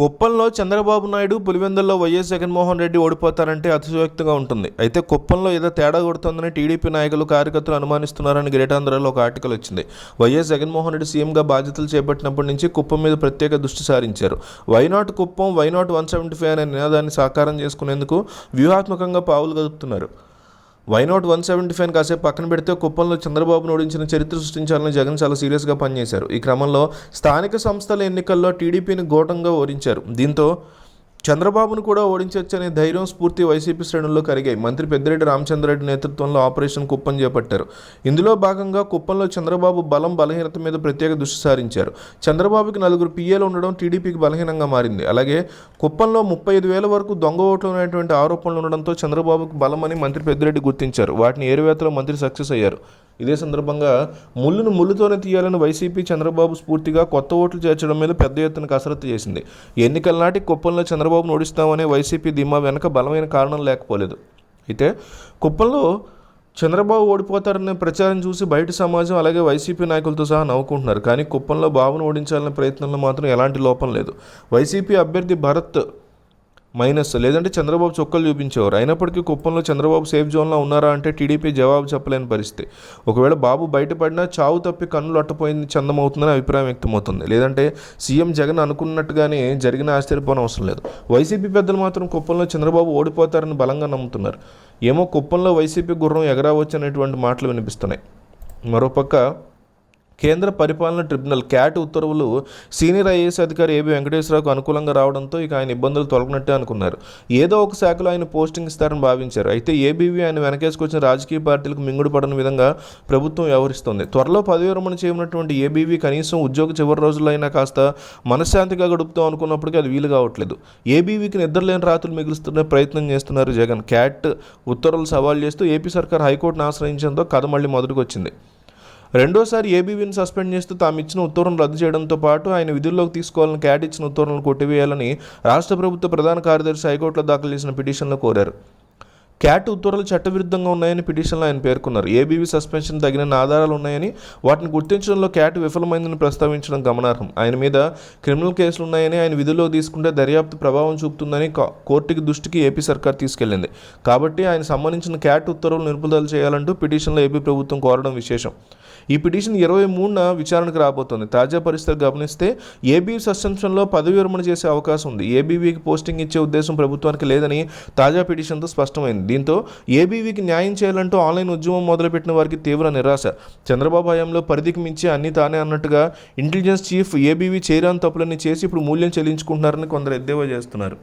కుప్పంలో చంద్రబాబు నాయుడు పులివెందుల్లో వైఎస్ జగన్మోహన్ రెడ్డి ఓడిపోతారంటే అతిశయోక్తిగా ఉంటుంది. అయితే కుప్పంలో ఏదో తేడా కొడుతుందని టీడీపీ నాయకులు కార్యకర్తలు అనుమానిస్తున్నారని గ్రేటాంధ్రలో ఒక ఆర్టికల్ వచ్చింది. వైఎస్ జగన్మోహన్ రెడ్డి సీఎంగా బాధ్యతలు చేపట్టినప్పటి నుంచి కుప్పం మీద ప్రత్యేక దృష్టి సారించారు. Why not Kuppam why not one seventy five అనే నినాదాన్ని సాకారం చేసుకునేందుకు వ్యూహాత్మకంగా పావులు కదుపుతున్నారు. Why not one seventy five కాసేపు పక్కన పెడితే కుప్పంలో చంద్రబాబును ఓడించిన చరిత్ర సృష్టించాలని జగన్ చాలా సీరియస్గా పనిచేశారు. ఈ క్రమంలో స్థానిక సంస్థల ఎన్నికల్లో టీడీపీని ఘోరంగా ఓడించారు. దీంతో చంద్రబాబును కూడా ఓడించొచ్చనే ధైర్యం స్ఫూర్తి వైసీపీ శ్రేణుల్లో కరిగాయి. మంత్రి పెద్దిరెడ్డి రామచంద్రరెడ్డి నేతృత్వంలో ఆపరేషన్ కుప్పం చేపట్టారు. ఇందులో భాగంగా కుప్పంలో చంద్రబాబు బలం బలహీనత మీద ప్రత్యేక దృష్టి సారించారు. చంద్రబాబుకి నలుగురు పిఏలు ఉండడం టీడీపీకి బలహీనంగా మారింది. అలాగే కుప్పంలో ముప్పై ఐదు వేల వరకు దొంగ ఓట్లు ఉన్నటువంటి ఆరోపణలు ఉండడంతో చంద్రబాబుకు బలమని మంత్రి పెద్దిరెడ్డి గుర్తించారు. వాటిని ఏరువేతలో మంత్రి సక్సెస్ అయ్యారు. ఇదే సందర్భంగా ముళ్ళును ముళ్ళుతోనే తీయాలని వైసీపీ చంద్రబాబు స్ఫూర్తిగా కొత్త ఓట్లు చేర్చడం మీద పెద్ద ఎత్తున కసరత్తు చేసింది. ఎన్నికల నాటి కుప్పంలో చంద్రబాబును ఓడిస్తామనే వైసీపీ ధీమా వెనక బలమైన కారణం లేకపోలేదు. అయితే కుప్పంలో చంద్రబాబు ఓడిపోతారనే ప్రచారం చూసి బయట సమాజం అలాగే వైసీపీ నాయకులతో సహా నవ్వుకుంటున్నారు. కానీ కుప్పంలో బాబును ఓడించాలనే ప్రయత్నంలో మాత్రం ఎలాంటి లోపం లేదు. వైసీపీ అభ్యర్థి భరత్ మైనస్. లేదంటే చంద్రబాబు చొక్కలు చూపించేవారు. అయినప్పటికీ కుప్పంలో చంద్రబాబు సేఫ్ జోన్లో ఉన్నారా అంటే టీడీపీ జవాబు చెప్పలేని పరిస్థితి. ఒకవేళ బాబు బయటపడినా చావు తప్పి కన్నులు అట్టపోయింది చందమవుతుందని అభిప్రాయం వ్యక్తమవుతుంది. లేదంటే సీఎం జగన్ అనుకున్నట్టుగానే జరిగిన ఆశ్చర్యపోవడం అవసరం లేదు. వైసీపీ పెద్దలు మాత్రం కుప్పంలో చంద్రబాబు ఓడిపోతారని బలంగా నమ్ముతున్నారు. ఏమో కుప్పంలో వైసీపీ గుర్రం ఎగరావచ్చు అనేటువంటి మాటలు వినిపిస్తున్నాయి. మరోపక్క కేంద్ర పరిపాలన ట్రిబ్యునల్ క్యాట్ ఉత్తర్వులు సీనియర్ ఐఏఎస్ అధికారి ఏబి వెంకటేశ్వరరావుకు అనుకూలంగా రావడంతో ఇక ఆయన ఇబ్బందులు తొలగినట్టే అనుకున్నారు. ఏదో ఒక శాఖలో ఆయన పోస్టింగ్ ఇస్తారని భావించారు. అయితే ఏబీవీ ఆయన వెనకేసుకొచ్చిన రాజకీయ పార్టీలకు మింగుడు పడని విధంగా ప్రభుత్వం వ్యవహరిస్తోంది. త్వరలో పదవి విరమణ చేయనున్నటువంటి ఏబీవీ కనీసం ఉద్యోగ చివరి రోజుల్లో అయినా కాస్త మనశ్శాంతిగా గడుపుతాం అనుకున్నప్పటికీ అది వీలు కావట్లేదు. ఏబీవీకి నిద్రలేని రాత్రులు మిగులుస్తున్న ప్రయత్నం చేస్తున్నారు జగన్. క్యాట్ ఉత్తర్వులు సవాల్ చేస్తూ ఏపీ సర్కార్ హైకోర్టును ఆశ్రయించడంతో కథ మళ్ళీ మొదటికొచ్చింది. రెండోసారి ఏబీవీని సస్పెండ్ చేస్తూ తాము ఇచ్చిన ఉత్తర్వులను రద్దు చేయడంతో పాటు ఆయన విధుల్లోకి తీసుకోవాలని క్యాట్ ఇచ్చిన ఉత్తర్వులను కొట్టివేయాలని రాష్ట్ర ప్రభుత్వ ప్రధాన కార్యదర్శి హైకోర్టులో దాఖలు చేసిన పిటిషన్లో కోరారు. క్యాట్ ఉత్తర్వులు చట్టవిరుద్ధంగా ఉన్నాయని పిటిషన్లో ఆయన పేర్కొన్నారు. ఏబీవీ సస్పెన్షన్ తగిన ఆధారాలు ఉన్నాయని వాటిని గుర్తించడంలో క్యాట్ విఫలమైందని ప్రస్తావించడం గమనార్హం. ఆయన మీద క్రిమినల్ కేసులు ఉన్నాయని ఆయన విధుల్లో తీసుకుంటే దర్యాప్తు ప్రభావం చూపుతుందని కోర్టుకి దృష్టికి ఏపీ సర్కార్ తీసుకెళ్ళింది కాబట్టి ఆయన సంబంధించిన క్యాట్ ఉత్తర్వులు నిలుపుదల చేయాలంటూ పిటిషన్లో ఏపీ ప్రభుత్వం కోరడం విశేషం. ఈ పిటిషన్ ఇరవై మూడున విచారణకు రాబోతోంది. తాజా పరిస్థితులు గమనిస్తే ఏబీ సస్పెన్షన్లో పదవి విరమణ చేసే అవకాశం ఉంది. ఏబీవీకి పోస్టింగ్ ఇచ్చే ఉద్దేశం ప్రభుత్వానికి లేదని తాజా పిటిషన్తో స్పష్టమైంది. దీంతో ఏబీవీకి న్యాయం చేయాలంటూ ఆన్లైన్ ఉద్యమం మొదలుపెట్టిన వారికి తీవ్ర నిరాశ. చంద్రబాబు హయాంలో పరిధికి మించి అన్ని తానే అన్నట్టుగా ఇంటెలిజెన్స్ చీఫ్ ఏబీవీ చేయరాని తప్పులన్నీ చేసి ఇప్పుడు మూల్యం చెల్లించుకుంటున్నారని కొందరు ఎద్దేవా చేస్తున్నారు.